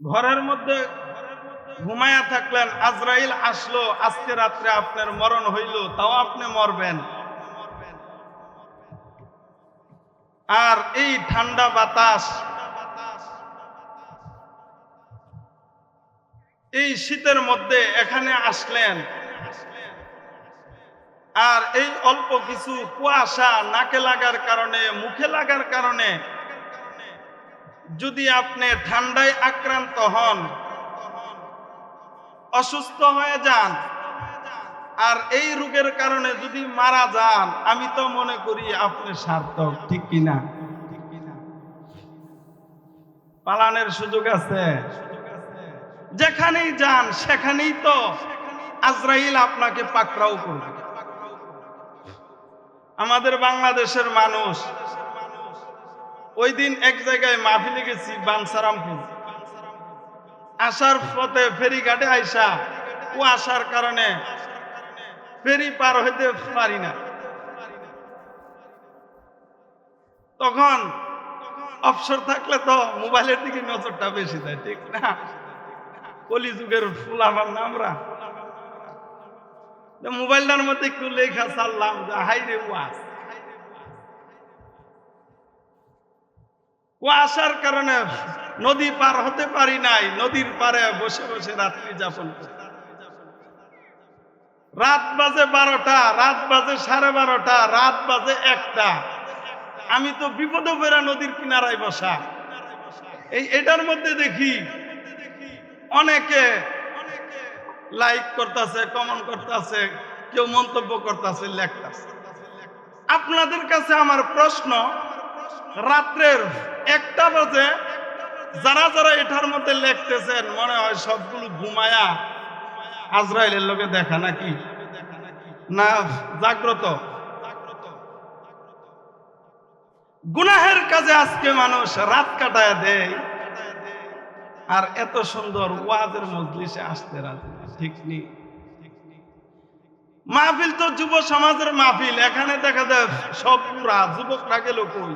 ঘরের মধ্যে ঘুমায়া থাকলেন, আজরাইল আসলো, আজকে রাত্রে আপনার মরণ হইল, তাও আপনি মরবেন। আর এই ঠান্ডা বাতাস, এই শীতের মধ্যে এখানে আসলেন। আর এই অল্প কিছু কুয়াশা নাকে লাগার কারণে, মুখে লাগার কারণে যদি আপনি ঠান্ডায় আক্রান্ত হন, অসুস্থ হয়ে যান, আর এই রোগের কারণে যদি মারা যান, আমি তো মনে করি আপনি সার্থক, ঠিক কিনা পালানের সুযোগ আছে। যেখানেই যান, সেখানেই তো আজরাইল আপনাকে পাকড়াও করবে। আমাদের বাংলাদেশের মানুষ ওই দিন এক জায়গায় মাহফিলে গেছি বানসারামপুর আসার পথে ফেরিঘাটে আইসা, ও আসার কারণে ফেরি পার হইতে পারি না। তখন অবসর থাকলে তো মোবাইলের দিকে নজরটা বেশি দেয়, ঠিক না? কলিযুগের না আমরা তো মোবাইলটার মধ্যে একটু লেখা চাললাম যে হাই রে ওয়াস। ও আসার কারণে নদী পার হতে পারি নাই, নদীর পারে বসে বসে রাত্রি যাপন রাত বাজে বারোটা, রাত বাজে সাড়ে বারোটা, রাত বাজে একটা। আমি তো বিপদে ফেরা নদীর কিনারায় বসা। এই এটার মধ্যে দেখি অনেকে লাইক করতেছে কমেন্ট করতেছে, কেউ মন্তব্য করতেছে, লেখতেছে। আপনাদের কাছে আমার প্রশ্ন রাত্রের একটা বাজে, যারা যারা এটার মধ্যে লিখতেছেন, মনে হয় সবগুলো ঘুমায়া আজরাইলের লোকে দেখা নাকি? না, জাগ্রত। গুনাহের কাজে আজকে মানুষ রাত কাটায় দেয়, আর এত সুন্দর ওয়াজের মজলিসে আসতে ঠিক নেই মাহফিল তো যুব সমাজের মাহফিল, এখানে দেখা যায় সব পুরা, যুবকরা গেল কই?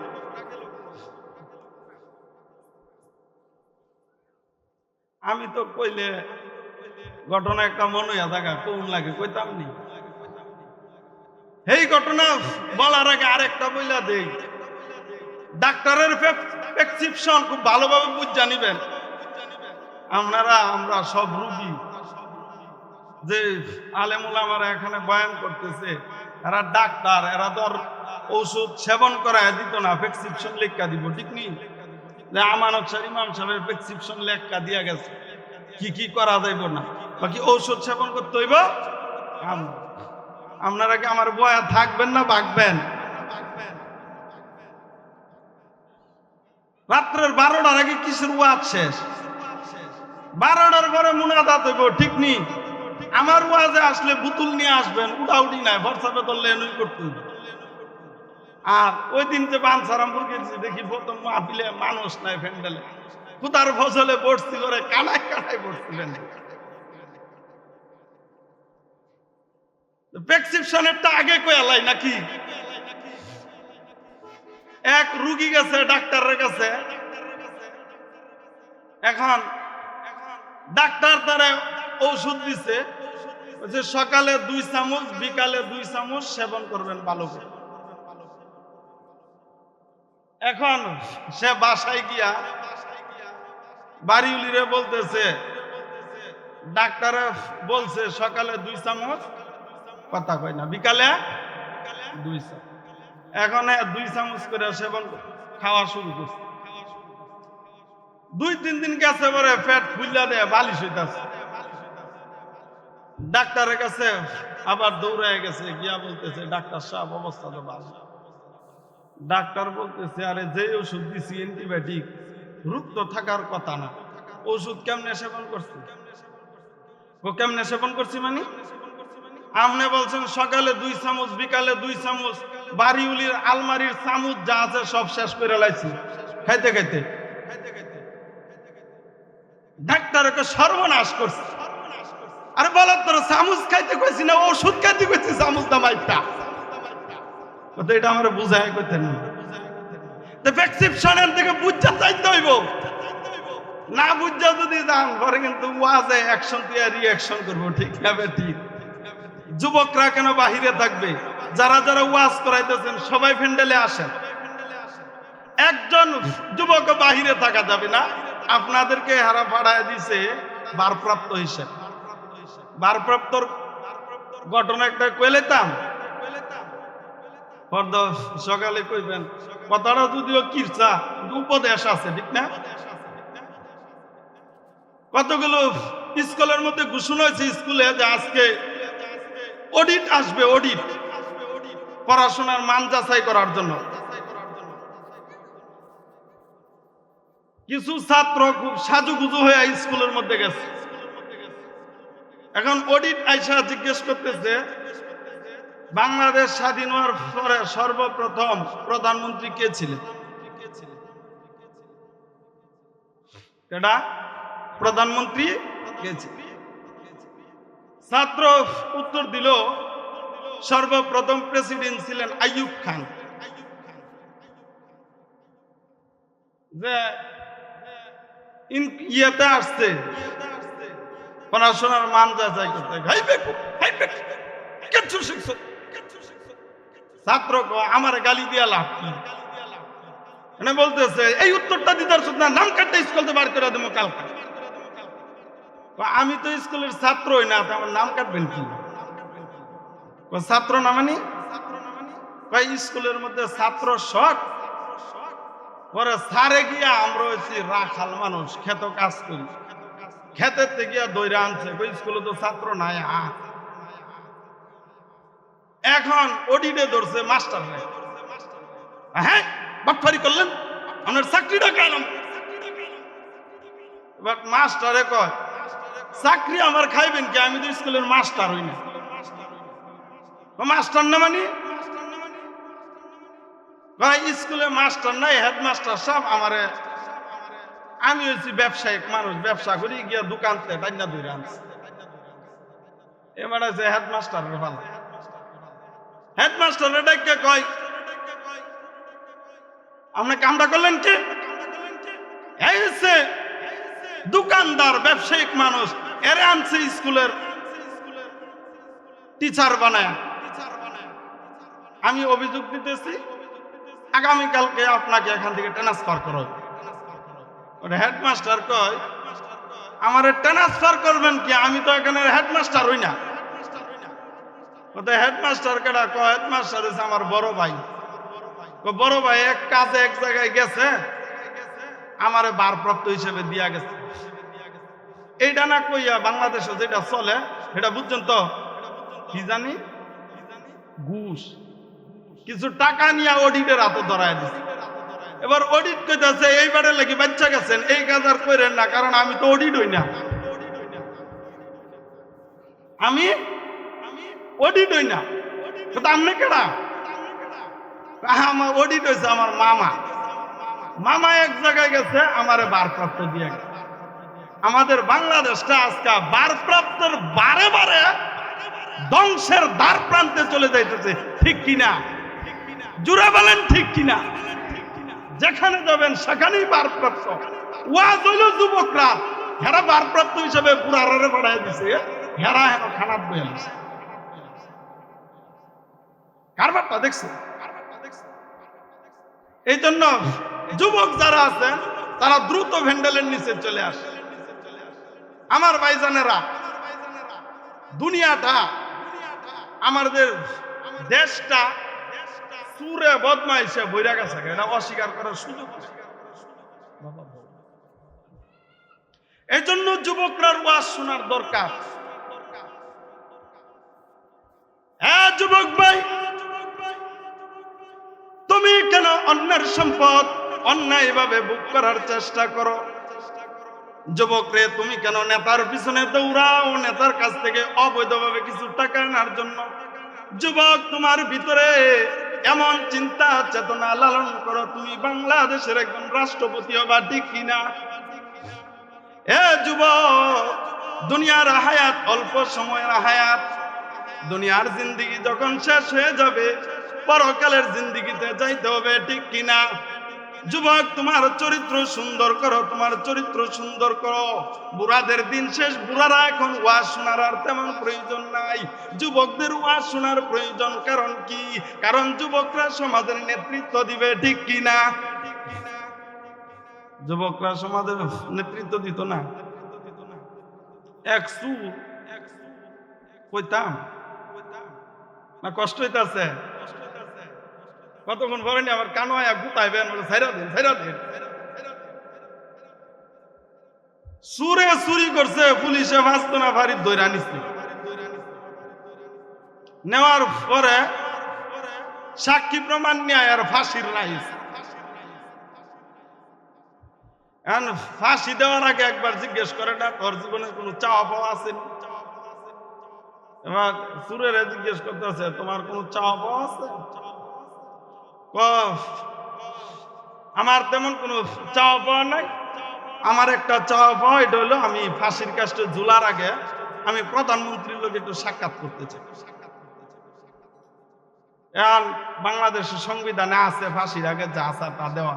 আমি তো কইলে ঘটনা একটা মনে থাকা কোন লাগে কইতাম নি? এই ঘটনা বলার আগে আরেকটা বইলা দেই। ডাক্তারের প্রেসক্রিপশন খুব ভালোভাবে বুঝ জানিবেন আপনারা, আমরা সব রুগী। যে আলেমুল আমরা এখানে বয়ান করতেছে, এরা ডাক্তার, এরা তো আর ঔষধ সেবন করায় দিত না, প্রেসক্রিপশন লিখা দিব, ঠিক নেই আমানত স্যার ইমাম সাহেবের প্রেসক্রিপশন লেখা দিয়া গেছে। কি কি করা যাইব না? বাকি ঔষধ সেবন করতে হইব? আপনারা কি আমার বয়া থাকবেন না বাগবেন রাত্রের বারোটার আগে কিসের ওয়াজ শেষ? বারোটার পরে মুনাদাত হইব, ঠিক নি? আমার ওয়াজে আসলে বুতুল নিয়ে আসবেন, উড়াউড়ি নাই হোয়াটসঅ্যাপে ধরলে এনুই করতে হইবে। আর ওই দিন যে বানসারামপুর গেছি, দেখি প্রথম মাহফিলে মানুষ নাই ফ্যান্ডেলে কুতার ফসলে বসছি করে কানায় কানায় বসছিলেন। প্রেসক্রিপশনেরটা আগে কয়ালাই নাকি? এক রুগী গেছে ডাক্তারের কাছে। এখন ডাক্তার তারে ঔষধ দিছে যে সকালে দুই চামচ, বিকালে দুই চামচ সেবন করবেন ভালো করে। এখন সে বাসায় গিয়া বাড়িউলিরে বলতেছে, ডাক্তারে বলছে সকালে দুই চামচ, কথা কয় না, বিকালে দুই চামচ। এখন দুই চামচ করে সেবন খাওয়া শুরু করছে। দুই তিন দিন গেছে পরে পেট ফুললা দেয় বালিশ হইতাছে। ডাক্তারের কাছে আবার দৌড়ায় গেছে, গিয়া বলতেছে, ডাক্তার সাহেব, অবস্থা তো ভালো। ডাক্তার বলতেছে, আরে যে ওষুধ দিছি অ্যান্টিবায়োটিক রোগ তো থাকার কথা না। ওষুধ কেমনে সেবন করছি? ও কেমনে সেবন করছি মানে? আপনি বলছেন, সকালে দুই চামচ, বিকালে দুই চামচ, বাড়িউলির আলমারির চামচ যা আছে সব শেষ করে লাইছি। খাইতে খাইতে। ডাক্তারকে সর্বনাশ করছে। আরে বলার তোর চামচ খাইতে কইছি না, ওষুধ খাইতে কইছি, চামচ দামাইটা তো এটা আমার বুঝায় কইতেন না। প্রেসক্রিপশনের থেকে বুঝা চাইতে হইব। না বুঝা যদি যান পরে কিন্তু ওয়াজে অ্যাকশন দিয়ে রিয়াকশন করব, ঠিক না ঠিক? যুবকরা কেন বাহিরে থাকবে? যারা যারা ওয়াজ করাইতেছেন, সবাই ফেন্ডেলে আসেন। একজন যুবক বাহিরে থাকা যাবে না, আপনাদেরকে হারা ফাড়ায় দিছে বারপ্রাপ্ত হিসেবে। বারপ্রাপ্তর ঘটনা একটা কইলেতাম ফর্দ সকালে কইবেন, কথাটা যদিও কিরচা উপদেশ আছে, ঠিক না? কতগুলো স্কুলের মধ্যে ঘোষণা হয়েছে স্কুলে যে আজকে অডিট আসবে, অডিট। পড়াশোনার মান যাচাই করার জন্য। কিছু ছাত্র খুব সাজুগুজু হয়ে স্কুলের মধ্যে গেছে। এখন অডিট আইসা জিজ্ঞেস করতেছে বাংলাদেশ স্বাধীন হওয়ার পরে সর্বপ্রথম প্রধানমন্ত্রী কে ছিলেন? প্রধানমন্ত্রী ছাত্র উত্তর দিল, সর্বপ্রথম প্রেসিডেন্ট ছিলেন আইয়ুব খান। যে ইয়েতে আসছে, পড়াশোনার মান যাচাই করতে। হাইবে কিচ্ছু শিখছো। ছাত্র আমার গালি দিয়া লাভ কি? বলতেছে, এই উত্তরটা দিতে পারছ না, নাম কাটতে স্কুলতে বার করে দেবো কালকে। আমি তো স্কুলের ছাত্রই না আমার নাম কাটবেন কি? ছাত্র না মানে? কয় স্কুলের মধ্যে ছাত্র শখ। পরে সারে গিয়া, আমরা হচ্ছি রাখাল মানুষ, খেত কাজ করি। খেতের থেকে গিয়া দইরা আনছে স্কুলে তো ছাত্র নাই, আ। এখন অডিটে ধরছে, মাস্টার হ্যাঁ বাটফারি করলেন? আপনার চাকরিটা কেন এবার মাস্টারে কয়, চাকরি আমার খাইবেন কি? আমি তো স্কুলের মাস্টার হই না। মাস্টার না মানে? ভাই, স্কুলে মাস্টার নাই, হেডমাস্টার সব আমারে। আমি হচ্ছি ব্যবসায়িক মানুষ, ব্যবসা করি, গিয়া দোকানতে টাইনা ধরে আনছি। এবার আছে হেডমাস্টারের ভালো। হেডমাস্টার ডাইকে কয়, আপনি কামটা করলেন কি? দোকানদার, ব্যবসায়িক মানুষ, এরে আনছে স্কুলের টিচার বানায়। আমি অভিযোগ দিতেছি, আগামীকালকে আপনাকে এখান থেকে ট্রান্সফার করো। হেডমাস্টার কয়, আমার ট্রান্সফার করবেন কি? আমি তো এখানে হেডমাস্টার হই না। ওটা হেডমাস্টার কেডা কয় হেডমাস্টার হচ্ছে আমার বড় ভাই। বড় ভাই, এক কাজে এক জায়গায় গেছে, আমারে বারপ্রাপ্ত হিসেবে দিয়া গেছে। এইটা না কইয়া বাংলাদেশে যেটা চলে, সেটা বুঝছেন তো? কি জানি? ঘুষ। কিছু টাকা নিয়ে অডিটের হাতে ধরায় দিছে। এবার অডিট কইতাছে, এইবারে লাগি বাচ্চা গেছেন, এই কাজ আর করেন না, কারণ আমি তো অডিট হই না। আমি অডিট না। আমার অডিট হয়েছে আমার মামা। মামা এক জায়গায় গেছে, আমারে বারপ্রাপ্ত দিয়ে গেছে। আমাদের বাংলাদেশটা আজকে বারপ্রাপ্তর বারে বারে ধ্বংসের দ্বার প্রান্তে চলে যাইতেছে। ঠিক কিনা? জুড়ে বলেন ঠিক কিনা? যেখানে যাবেন সেখানেই বারপ্রাপ্ত। ওয়াজ হইল যুবকরা। হেরা বারপ্রাপ্ত হিসেবে পুরারে বাড়াই দিছে। হেরা হেন খানাত বয়ে আছে কারবারটা দেখছে এই জন্য যুবক যারা আছেন, তারা দ্রুত ভ্যান্ডেলের নিচে চলে আসে আমার ভাইজানেরা, দুনিয়াটা, আমাদের দেশটা সুরে বদমাইশে বইরা গেছে এটা অস্বীকার করার সুযোগ এই জন্য যুবকরা ওয়াজ শোনার দরকার। হ্যাঁ যুবক ভাই। তুমি কেন অন্যের সম্পদ অন্যায় ভাবে বুক করার চেষ্টা করো? যুবক রে, তুমি কেন নেতার পিছনে দৌড়াও, নেতার কাছ থেকে অবৈধভাবে কিছু টাকা আনার জন্য? যুবক, তোমার ভিতরে এমন চিন্তা, চেতনা লালন করো, তুমি বাংলাদেশের একজন রাষ্ট্রপতি হবা, ঠিক কিনা এ যুবক, দুনিয়ার হায়াত, অল্প সময়ের হায়াত দুনিয়ার জিন্দিগি যখন শেষ হয়ে যাবে, পরকালের জিন্দিগিতে যাইতে হবে, ঠিক কিনা? যুবক, তোমার চরিত্র সুন্দর করো, তোমার চরিত্র সুন্দর করো। বুড়াদের দিন শেষ, বুড়ারা এখন ওয়াজ শোনার আর তেমন প্রয়োজন নাই। যুবকদের ওয়াজ শোনার প্রয়োজন কারণ কি? কারণ যুবকরা সমাজের নেতৃত্ব দিবে, ঠিক কি না যুবকরা সমাজের নেতৃত্ব দিত না। এক সু কইতাম না কষ্ট হইতাছে? কতক্ষণ পরে আমার কানো আয়া গুতাইবেন বলে ছাইরা দিন ছাইরা দিন। সুরে চুরি করছে, পুলিশে বাঁচত না ভারী দৈরা নিচ্ছে নেওয়ার পরে সাক্ষী প্রমাণ নিয়ে আর ফাঁসির রাইস এখন ফাঁসি দেওয়ার আগে একবার জিজ্ঞেস করে না, তোর জীবনে কোনো চাওয়া পাওয়া আছে সুরের জিজ্ঞেস করতেছে, তোমার চাওয়া আছে? আমার তেমন চাওয়া নাই। আমার একটা চাওয়া পাওয়া এটা হলো আমি ফাঁসির কাজটা ঝুলার আগে আমি প্রধানমন্ত্রীর লোক একটু সাক্ষাৎ করতে চাই। এখন বাংলাদেশের সংবিধানে আছে ফাঁসির আগে যা আছে তা দেওয়া।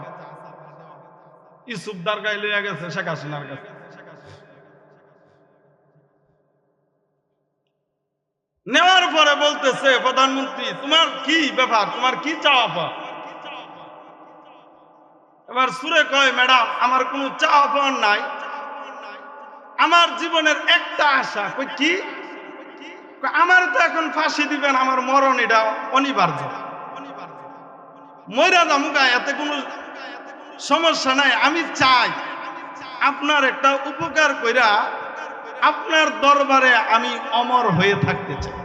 ইসুফ দারগাই লইয়া গেছে শেখ হাসিনার কাছে। নেওয়ার পরে বলতেছে, প্রধানমন্ত্রী, তোমার কি ব্যাপার? তোমার কি চাওয়া পাওয়া? এবার সুরে কয়, ম্যাডাম, আমার কোনো চাওয়া পাওয়ার নাই। আমার জীবনের একটা আশা। কই, কি? আমার তো এখন ফাঁসি দিবেন, আমার মরণ এটা অনিবার্য। ময়রা দামুকা এতে কোনো সমস্যা নাই। আমি চাই আপনার একটা উপকার কইরা আপনার দরবারে আমি অমর হয়ে থাকতে চাই।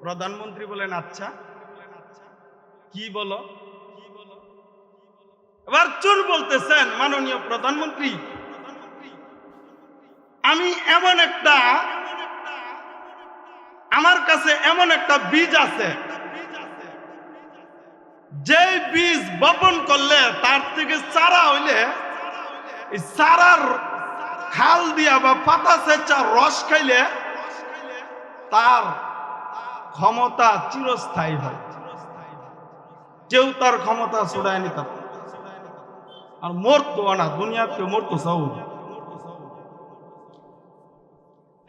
প্রধানমন্ত্রী বলেন আচ্ছা। কি বলো? এবার চুর বলতেছেন, মাননীয় প্রধানমন্ত্রী, আমি এমন একটা, আমার কাছে এমন একটা বীজ আছে যে বীজ বপন করলে তার থেকে চারা হইলে চারার খাল দিয়া বা পাতা সেচা রস খাইলে তার ক্ষমতা চিরস্থায়ী হয়। কেউ তার ক্ষমতা ছড়ায় না। আর মরতো না, দুনিয়াতে মরতো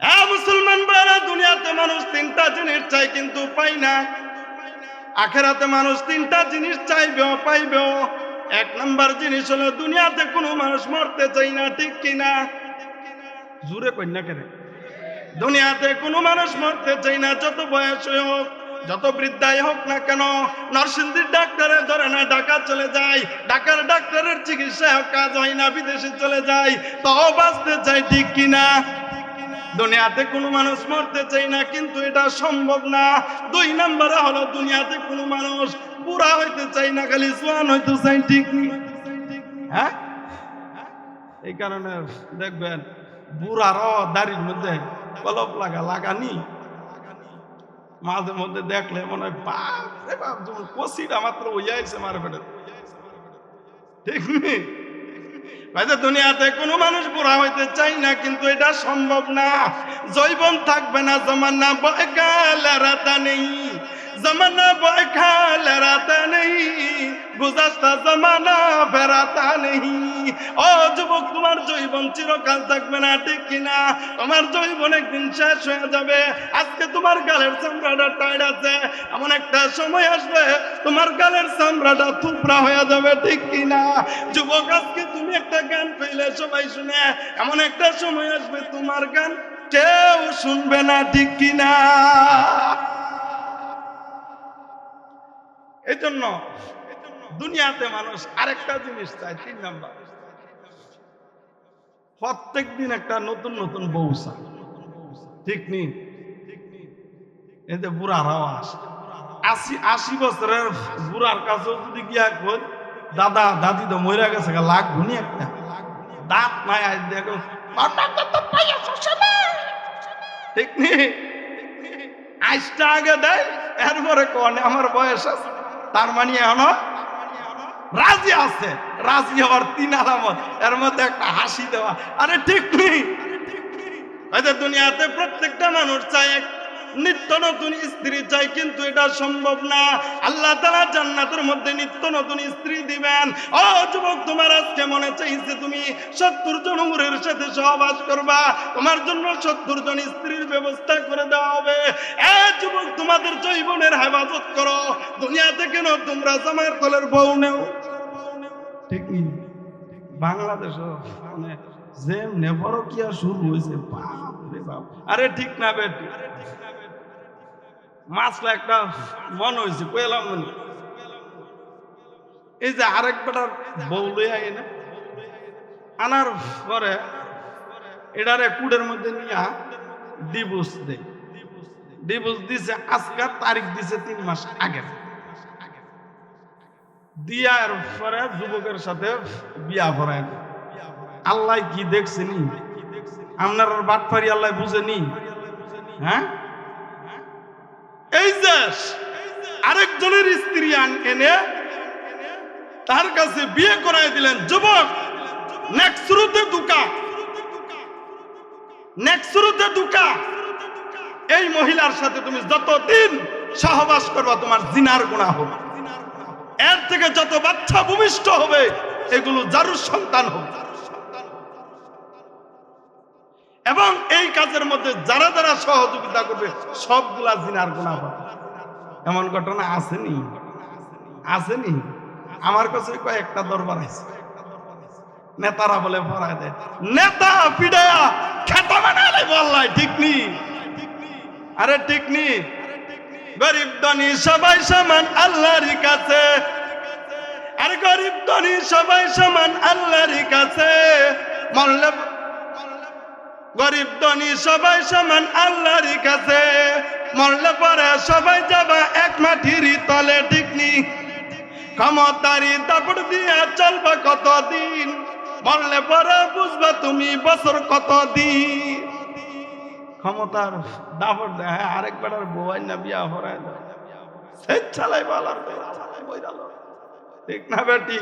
হ্যাঁ মুসলমান ভাইরা দুনিয়াতে মানুষ তিনটা জিনিস চাই কিন্তু পাই না। আখেরাতে মানুষ তিনটা জিনিস চাইবেও, পাইবেও। এক নাম্বার জিনিস হলো, দুনিয়াতে কোনো মানুষ মরতে চাই না, ঠিক কিনা? জুড়ে কন্যা কেন। দুনিয়াতে কোনো মানুষ মরতে চাই না, যত বয়স হোক, যত বৃদ্ধাই হোক না কেন, নরসিংদীর ডাক্তারে ধরে না, ঢাকা চলে যায়। ঢাকার ডাক্তারের চিকিৎসা কাজ হয় না, বিদেশে চলে যায়। তাও বাঁচতে চাই ঠিক কিনা? দুনিয়াতে কোনো মানুষ মরতে চাই না, কিন্তু এটা সম্ভব না। দুই নম্বরে হলো, দুনিয়াতে কোনো মানুষ বুড়া হইতে চাই না, খালি সোয়ান হইতে চাই ঠিক হ্যাঁ? এই কারণে দেখবেন বুড়ারও দাড়ির মধ্যে কলপ লাগা, লাগানি। মাঝে মধ্যে দেখলে মনে হয়, বাপ রে বাপ যেমন কষিটা মাত্র হইয়াছে মারে ফেটে ঠিক নেই দুনিয়াতে কোনো মানুষ বুড়া হইতে চাই না, কিন্তু এটা সম্ভব না। জৈবন থাকবে না, জমানা বয়কালেরাতা নেই জমানা বয়কালেরাতা নেই গুজাস্তা জমানা ফেরাতা নেই ও যুবক তোমার জৈবন চিরকাল থাকবে না ঠিক কিনা তোমার জৈবন একদিন শেষ হয়ে যাবে আজকে তোমার গালের চামড়াটা টাইট আছে এমন একটা সময় আসবে তোমার গালের চামড়াটা থুপড়া হয়ে যাবে ঠিক কিনা যুবক আজকে তুমি একটা গান পেলে সবাই শুনে এমন একটা সময় আসবে তোমার গান কেউ শুনবে না ঠিক কিনা এই জন্য দুনিয়াতে মানুষ আরেকটা জিনিস চায়, তিন নাম্বার। প্রত্যেক দিন একটা নতুন নতুন বউ চায়। ঠিক নি? এতে বুড়ারাও আসে আশি আশি বছরের বুড়ার কাছেও যদি গিয়া কই, দাদা, দাদি তো মরে গেছে লাখ গুনি একটা। দাঁত নাই আজ দেখো ঠিক নি? আইসটা আগে দেয়, এরপরে কনে, আমার বয়স আছে। তার মানে এখনও রাজি আছে, রাজি হওয়ার তিন আলামত। এর মধ্যে একটা হাসি দেওয়া। আরে ঠিক নেই। দুনিয়াতে প্রত্যেকটা মানুষ চায় নিত্য নতুন স্ত্রী চাই কিন্তু এটা সম্ভব না। আল্লাহ তালা জান্নাতের মধ্যে নিত্য নতুন স্ত্রী দিবেন। ও যুবক তোমার আজকে মনে চাইছে তুমি সত্তর জন উমরের সাথে সহবাস করবা। তোমার জন্য সত্তর জন স্ত্রীর ব্যবস্থা করে দেওয়া হবে। এ যুবক তোমাদের জৈবনের হেফাজত করো। দুনিয়া থেকে তোমরা জামার তলের বউ নেও। ঠিক বাংলাদেশ মানে যে নেবরকিয়া শুরু হয়েছে বাপ রে বাপ। আরে ঠিক না বেটি। মাছটা একটা মন হয়েছে পেলাম মনে। এই যে আরেক বেটার বউ লই আই না, আনার পরে এটারে কুড়ের মধ্যে নিয়ে ডিভোর্স দেয়। ডিভোর্স দিছে আজকার তারিখ দিছে তিন মাস আগে দিয়ার পরে যুবকের সাথে বিয়া করায়। আল্লাহ কি দেখছেনি আপনার বাটপারি আল্লাহ বুঝেনি হ্যাঁ? এই যে আরেকজনের স্ত্রী আন- এনে তার কাছে বিয়ে করাই দিলেন, যুবক নেক্সরুতে দুকা। নেক্সরুতে দুকা। এই মহিলার সাথে তুমি যতদিন সহবাস করবা, তোমার জিনার গুণা হবে। এর থেকে যত বাচ্চা ভূমিষ্ঠ হবে, এগুলো জারুর সন্তান হবে। এবং এই কাজের মধ্যে যারা যারা সহযোগিতা করবে, সবগুলা জিনার গুণা হবে এমন ঘটনা আসেনি। আসেনি। আমার কাছে কয়েকটা দরবার আছে। নেতারা বলে ভরায় দেয়। নেতা পিডায়া, খেতা বানালে বললাই, ঠিক নি? আরে ঠিক নি? গরিব ধনী সবাই সমান আল্লাহর কাছে। আর গরিব ধনী সবাই সমান আল্লাহর কাছে। মরলে গরিব ধনী সবাই সমান আল্লাহর কাছে। মরলে পরে সবাই যাবা এক মাটির তলে, ঠিক নি? ক্ষমতারি দাপড় দিয়া চলবা কতদিন? মরলে পরে বুঝবা তুমি বছর কতদিন? ক্ষমতার দাপড় দেয়, আরেক বেটার বউয়াই না বিয়া হরায় সে চালাই বলার ঠিক না বেটি?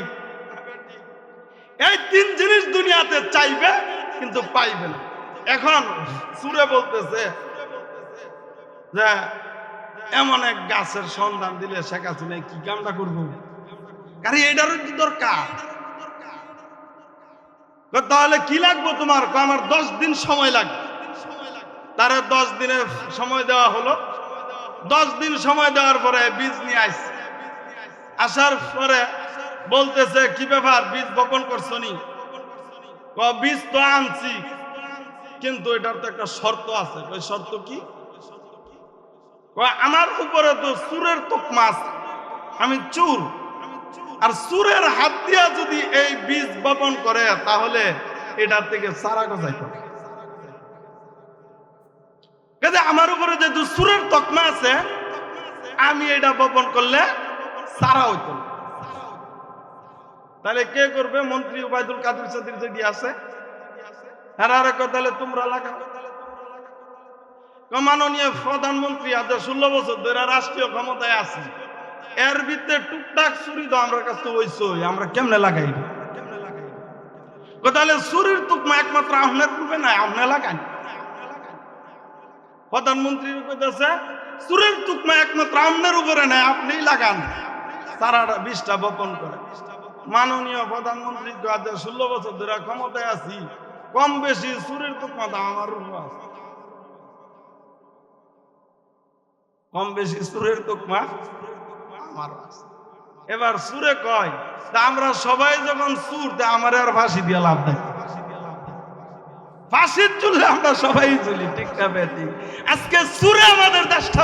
এই তিন জিনিস দুনিয়াতে চাইবে, কিন্তু পাইবে না। এখন সুরে বলতেছে যে, এমন এক গাছের সন্ধান দিলে শেখ হাসিনা কি কামটা করব? কারণ এটারও কি দরকার? তাহলে কি লাগবো তোমার? আমার দশ দিন সময় লাগবে। তারা দশ দিনের সময় দেওয়া হলো। দশ দিন সময় দেওয়ার পরে বীজ নিয়ে আসছে আসার পরে বলতেছে, কি ব্যাপার? বীজ বপন করছ নি? বীজ তো আনছি। কিন্তু এটার তো একটা শর্ত আছে। ওই শর্ত কি? আমার উপরে তো সুরের তোকমা আছে, আমি চুর। আর সুরের হাত দিয়া যদি এই বীজ বপন করে, তাহলে এটার থেকে সারা গজাই করে আমার উপরে যেহেতু সুরের তকমা আছে, আমি এটা বপন করলে সারা হইতো। তাহলে কে করবে? মন্ত্রী উবায়দুল কাদের সাদির যেটি আছে হ্যাঁ মাননীয় প্রধানমন্ত্রী, আজ ষোলো বছর ধরে রাষ্ট্রীয় ক্ষমতায় এর ভিতরে টুকটাক তো আমরা কাছে আমরা একমাত্র রূপে নাই আহমে লাগাই প্রধানমন্ত্রী কইতেছে চুরের একমাত্র আমনের উপরে নাই, আপনিই লাগান। সারাটা বিষটা বপন করে। মাননীয় প্রধানমন্ত্রী ষোলো বছর ধরে ক্ষমতায় আছি। কম বেশি তুকমা তো আমার উপর আছে। কম বেশি সুরের তুকমা আমার। এবার সুরে কয়, তা আমরা সবাই যখন সুর, তা আমার আর ফাঁসি দিয়ে লাভ দেয় ফাঁসির চুললে আমরা সবাই চলি ঠিক আজকে সুরে আমাদের দেশটা